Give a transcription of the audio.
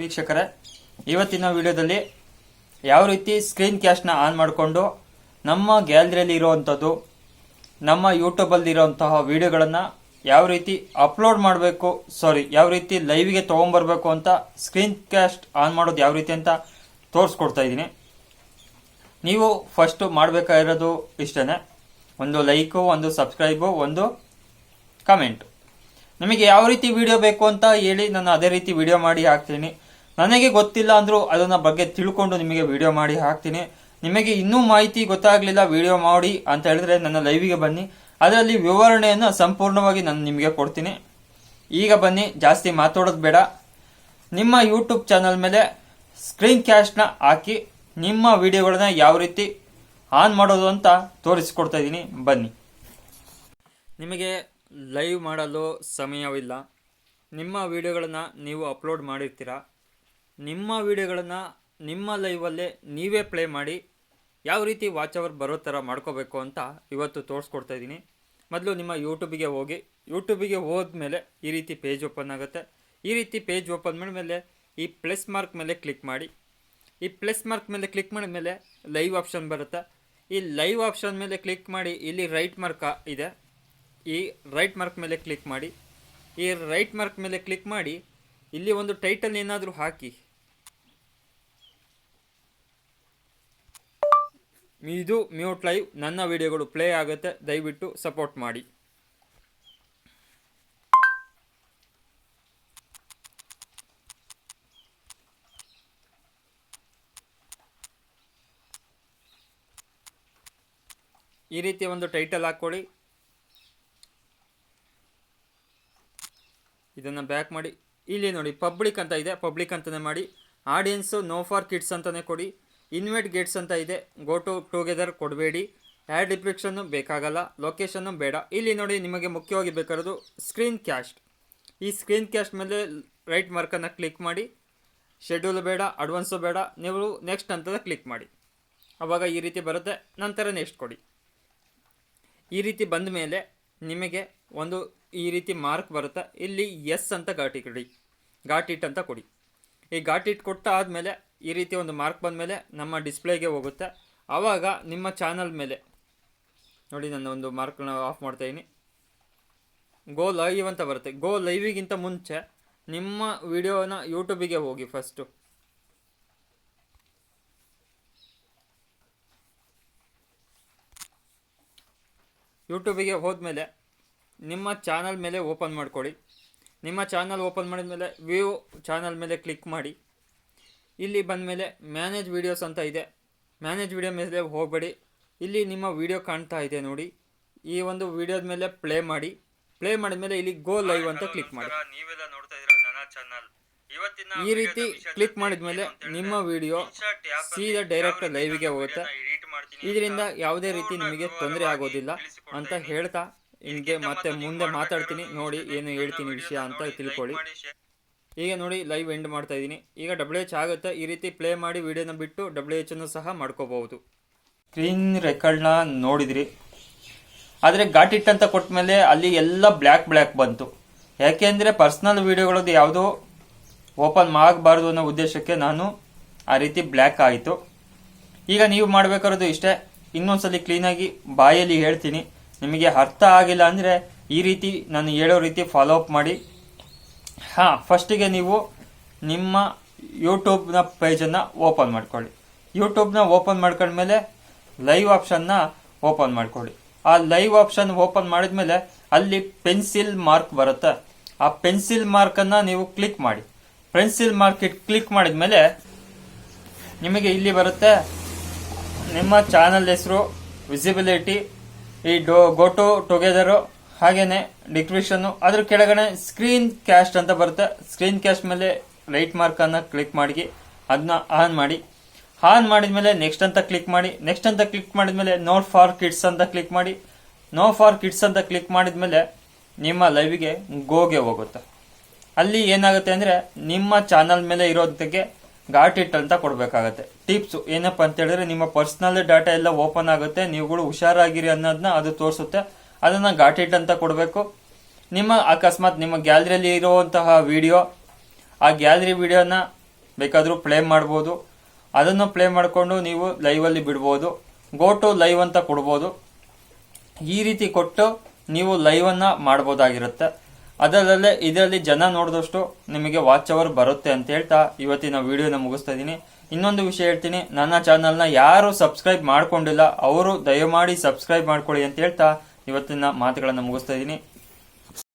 ವೀಕ್ಷಕರೇ, ಇವತ್ತಿನ ವಿಡಿಯೋದಲ್ಲಿ ಯಾವ ರೀತಿ ಸ್ಕ್ರೀನ್ ಕ್ಯಾಶ್ನ ಆನ್ ಮಾಡಿಕೊಂಡು ನಮ್ಮ ಗ್ಯಾಲರಿಯಲ್ಲಿ ಇರುವಂಥದ್ದು, ನಮ್ಮ ಯೂಟ್ಯೂಬಲ್ಲಿ ಇರುವಂತಹ ವಿಡಿಯೋಗಳನ್ನು ಯಾವ ರೀತಿ ಅಪ್ಲೋಡ್ ಮಾಡಬೇಕು ಸಾರಿ ಯಾವ ರೀತಿ ಲೈವಿಗೆ ತೊಗೊಂಬರ್ಬೇಕು ಅಂತ ಸ್ಕ್ರೀನ್ ಕ್ಯಾಸ್ಟ್ ಆನ್ ಮಾಡೋದು ಯಾವ ರೀತಿ ಅಂತ ತೋರಿಸ್ಕೊಡ್ತಾ ಇದ್ದೀನಿ. ನೀವು ಫಸ್ಟು ಮಾಡಬೇಕಾಗಿರೋದು ಇಷ್ಟೇ ಒಂದು ಲೈಕು ಒಂದು ಸಬ್ಸ್ಕ್ರೈಬು ಒಂದು ಕಮೆಂಟು ನಿಮಗೆ ಯಾವ ರೀತಿ ವಿಡಿಯೋ ಬೇಕು ಅಂತ ಹೇಳಿ ನಾನು ಅದೇ ರೀತಿ ವಿಡಿಯೋ ಮಾಡಿ ಹಾಕ್ತೀನಿ. ನನಗೆ ಗೊತ್ತಿಲ್ಲ ಅಂದರೂ ಅದನ್ನ ಬಗ್ಗೆ ತಿಳ್ಕೊಂಡು ನಿಮಗೆ ವಿಡಿಯೋ ಮಾಡಿ ಹಾಕ್ತೀನಿ. ನಿಮಗೆ ಇನ್ನೂ ಮಾಹಿತಿ ಗೊತ್ತಾಗಲಿಲ್ಲ ವಿಡಿಯೋ ಮಾಡಿ ಅಂತ ಹೇಳಿದ್ರೆ ನನ್ನ ಲೈವಿಗೆ ಬನ್ನಿ. ಅದರಲ್ಲಿ ವಿವರಣೆಯನ್ನು ಸಂಪೂರ್ಣವಾಗಿ ನಾನು ನಿಮಗೆ ಕೊಡ್ತೀನಿ. ಈಗ ಬನ್ನಿ, ಜಾಸ್ತಿ ಮಾತಾಡೋದು ಬೇಡ. ನಿಮ್ಮ ಯೂಟ್ಯೂಬ್ ಚಾನಲ್ ಮೇಲೆ ಸ್ಕ್ರೀನ್ ಕ್ಯಾಶ್ನ ಹಾಕಿ, ನಿಮ್ಮ ವಿಡಿಯೋಗಳನ್ನ ಯಾವ ರೀತಿ ಆನ್ ಮಾಡೋದು ಅಂತ ತೋರಿಸ್ಕೊಡ್ತಾ ಇದ್ದೀನಿ. ಬನ್ನಿ. ನಿಮಗೆ ಲೈವ್ ಮಾಡಲು ಸಮಯವಿಲ್ಲ. ನಿಮ್ಮ ವಿಡಿಯೋಗಳನ್ನು ನೀವು ಅಪ್ಲೋಡ್ ಮಾಡಿರ್ತೀರ? ನಿಮ್ಮ ವಿಡಿಯೋಗಳನ್ನು ನಿಮ್ಮ ಲೈವಲ್ಲೇ ನೀವೇ ಪ್ಲೇ ಮಾಡಿ ಯಾವ ರೀತಿ ವಾಚ್ ಅವರ್ ಬರೋ ಥರ ಮಾಡ್ಕೋಬೇಕು ಅಂತ ಇವತ್ತು ತೋರಿಸ್ಕೊಡ್ತಾ ಇದ್ದೀನಿ. ಮೊದಲು ನಿಮ್ಮ ಯೂಟ್ಯೂಬಿಗೆ ಹೋಗಿ, ಯೂಟ್ಯೂಬಿಗೆ ಹೋದ್ಮೇಲೆ ಈ ರೀತಿ ಪೇಜ್ ಓಪನ್ ಆಗುತ್ತೆ. ಈ ರೀತಿ ಪೇಜ್ ಓಪನ್ ಮಾಡಿದ್ಮೇಲೆ ಈ ಪ್ಲಸ್ ಮಾರ್ಕ್ ಮೇಲೆ ಕ್ಲಿಕ್ ಮಾಡಿ. ಈ ಪ್ಲಸ್ ಮಾರ್ಕ್ ಮೇಲೆ ಕ್ಲಿಕ್ ಮಾಡಿದ ಮೇಲೆ ಲೈವ್ ಆಪ್ಷನ್ ಬರುತ್ತೆ. ಈ ಲೈವ್ ಆಪ್ಷನ್ ಮೇಲೆ ಕ್ಲಿಕ್ ಮಾಡಿ ಇಲ್ಲಿ ರೈಟ್ ಮಾರ್ಕ್ ಇದೆ. ಈ ರೈಟ್ ಮಾರ್ಕ್ ಮೇಲೆ ಕ್ಲಿಕ್ ಮಾಡಿ. ಈ ರೈಟ್ ಮಾರ್ಕ್ ಮೇಲೆ ಕ್ಲಿಕ್ ಮಾಡಿ ಇಲ್ಲಿ ಒಂದು ಟೈಟಲ್ ಏನಾದರೂ ಹಾಕಿ. ಇದು ಮ್ಯೂಟ್ ಲೈವ್. ನನ್ನ ವಿಡಿಯೋಗಳು ಪ್ಲೇ ಆಗುತ್ತೆ. ದಯವಿಟ್ಟು ಸಪೋರ್ಟ್ ಮಾಡಿ. ಈ ರೀತಿಯ ಒಂದು ಟೈಟಲ್ ಹಾಕ್ಕೊಳ್ಳಿ. ಇದನ್ನು ಬ್ಯಾಕ್ ಮಾಡಿ. ಇಲ್ಲಿ ನೋಡಿ, ಪಬ್ಲಿಕ್ ಅಂತ ಇದೆ. ಪಬ್ಲಿಕ್ ಅಂತಲೇ ಮಾಡಿ. ಆಡಿಯನ್ಸು, ನೋ ಫಾರ್ ಕಿಡ್ಸ್ ಅಂತಲೇ ಕೊಡಿ. ಇನ್ವೈಟ್ ಗೇಟ್ಸ್ ಅಂತ ಇದೆ. ಗೋ ಟು ಟುಗೆದರ್ ಕೊಡಬೇಡಿ. ಆ್ಯಡ್ ಡಿಪ್ರಿಕ್ಷನ್ನು ಬೇಕಾಗಲ್ಲ. ಲೊಕೇಶನ್ನು ಬೇಡ. ಇಲ್ಲಿ ನೋಡಿ ನಿಮಗೆ ಮುಖ್ಯವಾಗಿ ಬೇಕಾಗಿರೋದು ಸ್ಕ್ರೀನ್ ಕ್ಯಾಸ್ಟ್ ಈ ಸ್ಕ್ರೀನ್ ಕ್ಯಾಸ್ಟ್ ಮೇಲೆ ರೈಟ್ ಮಾರ್ಕನ್ನು ಕ್ಲಿಕ್ ಮಾಡಿ. ಶೆಡ್ಯೂಲ್ ಬೇಡ ಅಡ್ವಾನ್ಸು ಬೇಡ. ನೀವು ನೆಕ್ಸ್ಟ್ ಅಂತ ಕ್ಲಿಕ್ ಮಾಡಿ. ಆವಾಗ ಈ ರೀತಿ ಬರುತ್ತೆ. ನಂತರ ನೆಕ್ಸ್ಟ್ ಕೊಡಿ. ಈ ರೀತಿ ಬಂದ ಮೇಲೆ ನಿಮಗೆ ಒಂದು ಈ ರೀತಿ ಮಾರ್ಕ್ ಬರುತ್ತೆ. ಇಲ್ಲಿ ಎಸ್ ಅಂತ ಘಾಟಿ ಕೊಡಿ ಘಾಟಿಟ್ ಅಂತ ಕೊಡಿ. ಈ ಘಾಟಿಟ್ ಕೊಟ್ಟ ಆದಮೇಲೆ ಈ ರೀತಿ ಒಂದು ಮಾರ್ಕ್ ಬಂದಮೇಲೆ ನಮ್ಮ ಡಿಸ್ಪ್ಲೇಗೆ ಹೋಗುತ್ತೆ. ಆವಾಗ ನಿಮ್ಮ ಚಾನಲ್ ಮೇಲೆ. ನೋಡಿ ನನ್ನ ಒಂದು ಮಾರ್ಕ್ನ ಆಫ್ ಮಾಡ್ತಾಯಿದ್ದೀನಿ ಗೋ ಲೈವ್ ಅಂತ ಬರುತ್ತೆ. ಗೋ ಲೈವಿಗಿಂತ ಮುಂಚೆ ನಿಮ್ಮ ವಿಡಿಯೋನ ಯೂಟ್ಯೂಬಿಗೆ ಹೋಗಿ ಫಸ್ಟು ಯೂಟ್ಯೂಬಿಗೆ ಹೋದ್ಮೇಲೆ ನಿಮ್ಮ ಚಾನಲ್ ಮೇಲೆ ಓಪನ್ ಮಾಡ್ಕೊಳ್ಳಿ. ನಿಮ್ಮ ಚಾನಲ್ ಓಪನ್ ಮಾಡಿದ ಮೇಲೆ ವ್ಯೂ ಚಾನಲ್ ಮೇಲೆ ಕ್ಲಿಕ್ ಮಾಡಿ. ಇಲ್ಲಿ ಬಂದ ಮೇಲೆ ಮ್ಯಾನೇಜ್ ವೀಡಿಯೋಸ್ ಅಂತ ಇದೆ. ಮ್ಯಾನೇಜ್ ವೀಡಿಯೋ ಮೇಲೆ ಹೋಗಬೇಡಿ. ಇಲ್ಲಿ ನಿಮ್ಮ ವಿಡಿಯೋ ಕಾಣ್ತಾ ಇದೆ ನೋಡಿ. ಈ ಒಂದು ವಿಡಿಯೋದ ಮೇಲೆ ಪ್ಲೇ ಮಾಡಿ. ಪ್ಲೇ ಮಾಡಿದ್ಮೇಲೆ ಇಲ್ಲಿ ಗೋ ಲೈವ್ ಅಂತ ಕ್ಲಿಕ್ ಮಾಡಿ. ನೀವೆಲ್ಲ ನೋಡ್ತಾ ಇದೀರಾ ನನ್ನ ಚಾನಲ್ ಇವತ್ತಿನ ಈ ರೀತಿ ಕ್ಲಿಕ್ ಮಾಡಿದ್ಮೇಲೆ ನಿಮ್ಮ ವಿಡಿಯೋ ಸೀದಾ ಡೈರೆಕ್ಟ್ ಲೈವ್ಗೆ ಹೋಗುತ್ತೆ. ಇದರಿಂದ ಯಾವುದೇ ರೀತಿ ನಿಮಗೆ ತೊಂದರೆ ಆಗೋದಿಲ್ಲ ಅಂತ ಹೇಳ್ತಾ ಹಿಂಗೆ ಮತ್ತೆ ಮುಂದೆ ಮಾತಾಡ್ತೀನಿ. ನೋಡಿ ಏನು ಹೇಳ್ತೀನಿ ವಿಷಯ ಅಂತ ತಿಳ್ಕೊಳ್ಳಿ. ಈಗ ನೋಡಿ ಲೈವ್ ಎಂಡ್ ಮಾಡ್ತಾ ಇದ್ದೀನಿ. ಈಗ ಡಬ್ಲ್ಯೂ ಎಚ್ ಆಗುತ್ತೆ. ಈ ರೀತಿ ಪ್ಲೇ ಮಾಡಿ ವಿಡಿಯೋನ ಬಿಟ್ಟು ಡಬ್ಲ್ಯೂ ಅನ್ನು ಸಹ ಮಾಡ್ಕೋಬಹುದು. ಸ್ಕ್ರೀನ್ ರೆಕಾರ್ಡ್ನ ನೋಡಿದಿರಿ. ಆದರೆ ಘಾಟಿಟ್ ಅಂತ ಕೊಟ್ಟ ಮೇಲೆ ಅಲ್ಲಿ ಎಲ್ಲ ಬ್ಲ್ಯಾಕ್ ಬ್ಲ್ಯಾಕ್ ಬಂತು. ಯಾಕೆಂದರೆ ಪರ್ಸ್ನಲ್ ವೀಡಿಯೋಗಳದ್ದು ಯಾವುದೋ ಓಪನ್ ಆಗಬಾರ್ದು ಅನ್ನೋ ಉದ್ದೇಶಕ್ಕೆ ನಾನು ಆ ರೀತಿ ಬ್ಲ್ಯಾಕ್ ಆಯಿತು. ಈಗ ನೀವು ಮಾಡಬೇಕಾರೋದು ಇಷ್ಟೇ. ಇನ್ನೊಂದ್ಸಲಿ ಕ್ಲೀನಾಗಿ ಬಾಯಲ್ಲಿ ಹೇಳ್ತೀನಿ. ನಿಮಗೆ ಅರ್ಥ ಆಗಿಲ್ಲ ಅಂದರೆ ಈ ರೀತಿ ನಾನು ಹೇಳೋ ರೀತಿ ಫಾಲೋ ಅಪ್ ಮಾಡಿ. ಹಾಂ, ಫಸ್ಟಿಗೆ ನೀವು ನಿಮ್ಮ ಯೂಟ್ಯೂಬ್ನ ಪೇಜನ್ನು ಓಪನ್ ಮಾಡ್ಕೊಳ್ಳಿ. ಯೂಟ್ಯೂಬ್ನ ಓಪನ್ ಮಾಡ್ಕೊಂಡ್ಮೇಲೆ ಲೈವ್ ಆಪ್ಷನ್ನ ಓಪನ್ ಮಾಡ್ಕೊಳ್ಳಿ. ಆ ಲೈವ್ ಆಪ್ಷನ್ ಓಪನ್ ಮಾಡಿದ್ಮೇಲೆ ಅಲ್ಲಿ ಪೆನ್ಸಿಲ್ ಮಾರ್ಕ್ ಬರುತ್ತೆ. ಆ ಪೆನ್ಸಿಲ್ ಮಾರ್ಕನ್ನು ನೀವು ಕ್ಲಿಕ್ ಮಾಡಿ. ಪೆನ್ಸಿಲ್ ಮಾರ್ಕ್ ಕ್ಲಿಕ್ ಮಾಡಿದ್ಮೇಲೆ ನಿಮಗೆ ಇಲ್ಲಿ ಬರುತ್ತೆ ನಿಮ್ಮ ಚಾನಲ್ ಹೆಸರು ವಿಸಿಬಿಲಿಟಿ ಈ ಡೋ ಗೋ ಟು ಟುಗೆದರು ಹಾಗೇನೆ ಡಿಕ್ರಿಷನ್ನು ಅದ್ರ ಕೆಳಗಡೆ ಸ್ಕ್ರೀನ್ ಕ್ಯಾಸ್ಟ್ ಅಂತ ಬರುತ್ತೆ. ಸ್ಕ್ರೀನ್ ಕ್ಯಾಸ್ಟ್ ಮೇಲೆ ರೈಟ್ ಮಾರ್ಕನ್ನು ಕ್ಲಿಕ್ ಮಾಡಿ ಅದನ್ನ ಆನ್ ಮಾಡಿ. ಆನ್ ಮಾಡಿದ್ಮೇಲೆ ನೆಕ್ಸ್ಟ್ ಅಂತ ಕ್ಲಿಕ್ ಮಾಡಿ ನೆಕ್ಸ್ಟ್ ಅಂತ ಕ್ಲಿಕ್ ಮಾಡಿದ್ಮೇಲೆ ನೋ ಫಾರ್ ಕಿಡ್ಸ್ ಅಂತ ಕ್ಲಿಕ್ ಮಾಡಿ. ನೋ ಫಾರ್ ಕಿಡ್ಸ್ ಅಂತ ಕ್ಲಿಕ್ ಮಾಡಿದ್ಮೇಲೆ ನಿಮ್ಮ ಲೈವಿಗೆ ಗೋಗೆ ಹೋಗುತ್ತೆ. ಅಲ್ಲಿ ಏನಾಗುತ್ತೆ ಅಂದರೆ ನಿಮ್ಮ ಚಾನಲ್ ಮೇಲೆ ಇರೋದಕ್ಕೆ ಗಾಟ್ ಇಟ್ ಅಂತ ಕೊಡಬೇಕಾಗತ್ತೆ. ಟಿಪ್ಸ್ ಏನಪ್ಪ ಅಂತ ಹೇಳಿದ್ರೆ ನಿಮ್ಮ ಪರ್ಸನಲ್ ಡಾಟಾ ಎಲ್ಲ ಓಪನ್ ಆಗುತ್ತೆ. ನೀವುಗಳು ಹುಷಾರಾಗಿರಿ ಅನ್ನೋದನ್ನ ಅದು ತೋರಿಸುತ್ತೆ. ಅದನ್ನ ಘಾಟ್ ಇಟ್ ಅಂತ ಕೊಡಬೇಕು. ನಿಮ್ಮ ಅಕಸ್ಮಾತ್ ನಿಮ್ಮ ಗ್ಯಾಲರಿಯಲ್ಲಿ ಇರುವಂತಹ ವಿಡಿಯೋ, ಆ ಗ್ಯಾಲರಿ ವಿಡಿಯೋನ ಬೇಕಾದರೂ ಪ್ಲೇ ಮಾಡ್ಬೋದು. ಅದನ್ನು ಪ್ಲೇ ಮಾಡಿಕೊಂಡು ನೀವು ಲೈವಲ್ಲಿ ಬಿಡ್ಬೋದು. ಗೋ ಟು ಲೈವ್ ಅಂತ ಕೊಡ್ಬೋದು. ಈ ರೀತಿ ಕೊಟ್ಟು ನೀವು ಲೈವನ್ನು ಮಾಡ್ಬೋದಾಗಿರುತ್ತೆ. ಅದರಲ್ಲೇ ಇದರಲ್ಲಿ ಜನ ನೋಡಿದಷ್ಟು ನಿಮಗೆ ವಾಚ್ ಅವರ್ ಬರುತ್ತೆ ಅಂತ ಹೇಳ್ತಾ ಇವತ್ತಿನ ವಿಡಿಯೋನ ಮುಗಿಸ್ತಾ ಇದ್ದೀನಿ. ಇನ್ನೊಂದು ವಿಷಯ ಹೇಳ್ತೀನಿ. ನನ್ನ ಚಾನಲ್ನ ಯಾರು ಸಬ್ಸ್ಕ್ರೈಬ್ ಮಾಡ್ಕೊಂಡಿಲ್ಲ, ಅವರು ದಯಮಾಡಿ ಸಬ್ಸ್ಕ್ರೈಬ್ ಮಾಡ್ಕೊಳ್ಳಿ ಅಂತ ಹೇಳ್ತಾ ಇವತ್ತಿನ ಮಾತುಗಳನ್ನು ಮುಗಿಸ್ತಾ ಇದ್ದೀನಿ.